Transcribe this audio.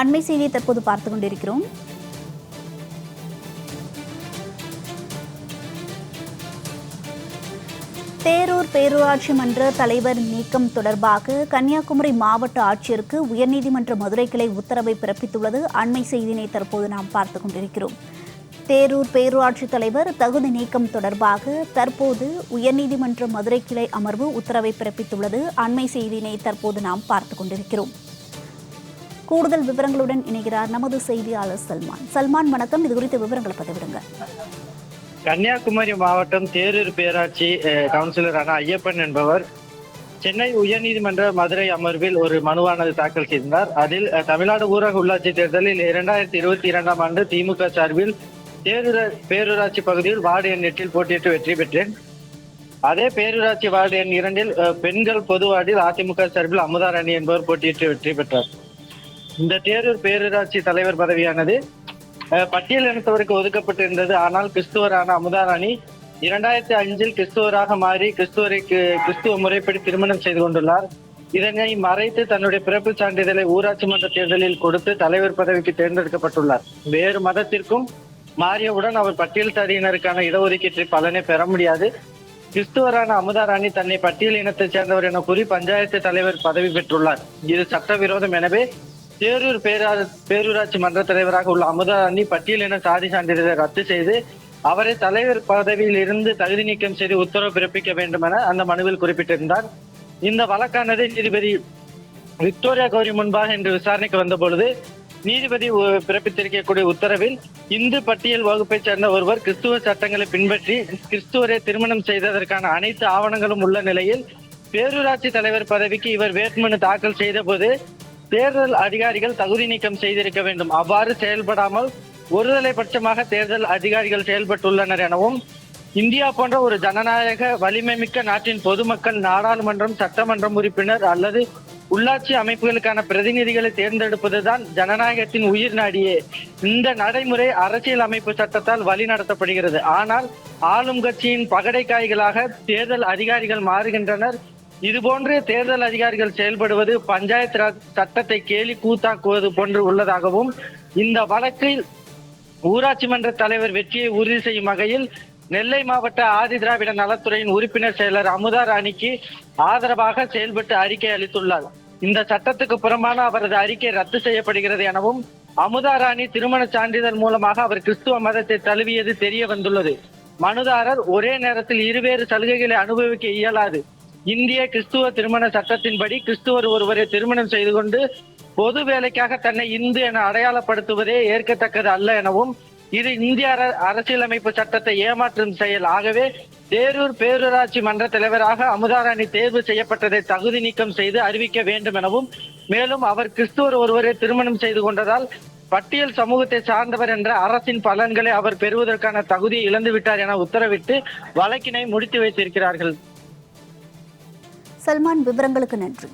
அண்மை செய்தியை தற்போது பார்த்து கொண்டிருக்கிறோம். தேரூர் பேரூராட்சி மன்ற தலைவர் நீக்கம் தொடர்பாக கன்னியாகுமரி மாவட்ட ஆட்சியருக்கு உயர்நீதிமன்ற மதுரை கிளை உத்தரவை பிறப்பித்துள்ளது. அண்மை செய்தியினை தற்போது நாம் பார்த்து கொண்டிருக்கிறோம். தேரூர் பேரூராட்சி தலைவர் தகுதி நீக்கம் தொடர்பாக தற்போது உயர்நீதிமன்ற மதுரை கிளை அமர்வு உத்தரவை பிறப்பித்துள்ளது. அண்மை செய்தியினை தற்போது நாம் பார்த்து கொண்டிருக்கிறோம். கூடுதல் விவரங்களுடன் இணைகிறார் நமது செய்தியாளர் சல்மான். சல்மான் வணக்கம். இது குறித்த விவரங்களை பதிவிடுங்க. கன்னியாகுமரி மாவட்டம் தேரூர் பேராட்சி கவுன்சிலரான ஐயப்பன் என்பவர் சென்னை உயர்நீதிமன்ற மதுரை அமர்வில் ஒரு மனுவானது தாக்கல் செய்தார். அதில் தமிழ்நாடு ஊரக உள்ளாட்சி தேர்தலில் இரண்டாயிரத்தி இருபத்தி இரண்டாம் ஆண்டு திமுக சார்பில் தேரூர பேரூராட்சி பகுதியில் வார்டு எண் எட்டில் போட்டியிட்டு வெற்றி பெற்றேன். அதே பேரூராட்சி வார்டு எண் இரண்டில் பெண்கள் பொது வார்டில் அதிமுக சார்பில் அமுதாராணி என்பவர் போட்டியிட்டு வெற்றி பெற்றார். இந்த தேரூர் பேரூராட்சி தலைவர் பதவியானது பட்டியல் இனத்தவருக்கு ஒதுக்கப்பட்டிருந்தது. ஆனால் கிறிஸ்துவரான அமுதாராணி இரண்டாயிரத்தி அஞ்சில் கிறிஸ்துவராக மாறி கிறிஸ்துவரை கிறிஸ்துவ முறைப்படி திருமணம் செய்து கொண்டுள்ளார். இதனை மறைத்து தன்னுடைய பிறப்பு சான்றிதழை ஊராட்சி மன்ற தேர்தலில் கொடுத்து தலைவர் பதவிக்கு தேர்ந்தெடுக்கப்பட்டுள்ளார். வேறு மதத்திற்கும் மாறியவுடன் அவர் பட்டியல் சாதியினருக்கான இடஒதுக்கீட்டு பலனை பெற முடியாது. கிறிஸ்துவரான அமுதாராணி தன்னை பட்டியல் இனத்தைச் சேர்ந்தவர் என கூறி பஞ்சாயத்து தலைவர் பதவி பெற்றுள்ளார். இது சட்டவிரோதம். எனவே தேரூர் பேரா பேரூராட்சி மன்ற தலைவராக உள்ள அமுதாராணி பட்டியல் என சாதி சான்றிதழை ரத்து செய்து அவரை தலைவர் பதவியில் இருந்து தகுதி நீக்கம் செய்து உத்தரவு பிறப்பிக்க வேண்டும் என அந்த மனுவில் குறிப்பிட்டிருந்தார். இந்த வழக்கானது நீதிபதி விக்டோரியா கௌரி முன்பாக இன்று விசாரணைக்கு வந்த பொழுது நீதிபதி பிறப்பித்திருக்கக்கூடிய உத்தரவில் இந்து பட்டியல் வகுப்பைச் சேர்ந்த ஒருவர் கிறிஸ்துவ சட்டங்களை பின்பற்றி கிறிஸ்துவரை திருமணம் செய்ததற்கான அனைத்து ஆவணங்களும் உள்ள நிலையில் பேரூராட்சி தலைவர் பதவிக்கு இவர் வேட்புமனு தாக்கல் செய்தபோது தேர்தல் அதிகாரிகள் தகுதி நீக்கம் செய்திருக்க வேண்டும். அவ்வாறு செயல்படாமல் ஒருதலை பட்சமாக தேர்தல் அதிகாரிகள் செயல்பட்டுள்ளனர் எனவும் இந்தியா போன்ற ஒரு ஜனநாயக வலிமை மிக்க நாட்டின் பொதுமக்கள் நாடாளுமன்றம் சட்டமன்றம் உறுப்பினர் அல்லது உள்ளாட்சி அமைப்புகளுக்கான பிரதிநிதிகளை தேர்ந்தெடுப்பதுதான் ஜனநாயகத்தின் உயிர் நாடியே. இந்த நடைமுறை அரசியல் அமைப்பு சட்டத்தால் வழிநடத்தப்படுகிறது. ஆனால் ஆளும் கட்சியின் பகடைக்காய்களாக தேர்தல் அதிகாரிகள் மாறுகின்றனர். இதுபோன்று தேர்தல் அதிகாரிகள் செயல்படுவது பஞ்சாயத்து ராஜ் சட்டத்தை கேலி கூத்தாக்குவது போன்று உள்ளதாகவும் இந்த வழக்கில் ஊராட்சி மன்ற தலைவர் வெற்றியை உறுதி செய்யும் வகையில் நெல்லை மாவட்ட ஆதி திராவிட நலத்துறையின் உறுப்பினர் செயலர் அமுதா ராணிக்கு ஆதரவாக செயல்பட்டு அறிக்கை அளித்துள்ளார். இந்த சட்டத்துக்கு புறம்பான அவரது அறிக்கை ரத்து செய்யப்படுகிறது எனவும் அமுதா ராணி திருமண சான்றிதழ் மூலமாக அவர் கிறிஸ்துவ மதத்தை தழுவியது தெரிய வந்துள்ளது. மனுதாரர் ஒரே நேரத்தில் இருவேறு சலுகைகளை அனுபவிக்க இயலாது. இந்திய கிறிஸ்துவ திருமண சட்டத்தின்படி கிறிஸ்துவர் ஒருவரை திருமணம் செய்து கொண்டு பொது வேலைக்காக தன்னை இந்து என அடையாளப்படுத்துவதே ஏற்கத்தக்கது அல்ல எனவும் இது இந்திய அர- அரசியலமைப்பு சட்டத்தை ஏமாற்றும் செயல். ஆகவே தேரூர் பேரூராட்சி மன்ற தலைவராக அமுதாராணி தேர்வு செய்யப்பட்டதை தகுதி நீக்கம் செய்து அறிவிக்க வேண்டும் எனவும் மேலும் அவர் கிறிஸ்துவர் ஒருவரை திருமணம் செய்து கொண்டதால் பட்டியல் சமூகத்தை சார்ந்தவர் என்ற அரசின் பலன்களை அவர் பெறுவதற்கான தகுதியை இழந்துவிட்டார் என உத்தரவிட்டு வழக்கினை முடித்து வைத்திருக்கிறார்கள். சல்மான் விவரங்களுக்கு நன்றி.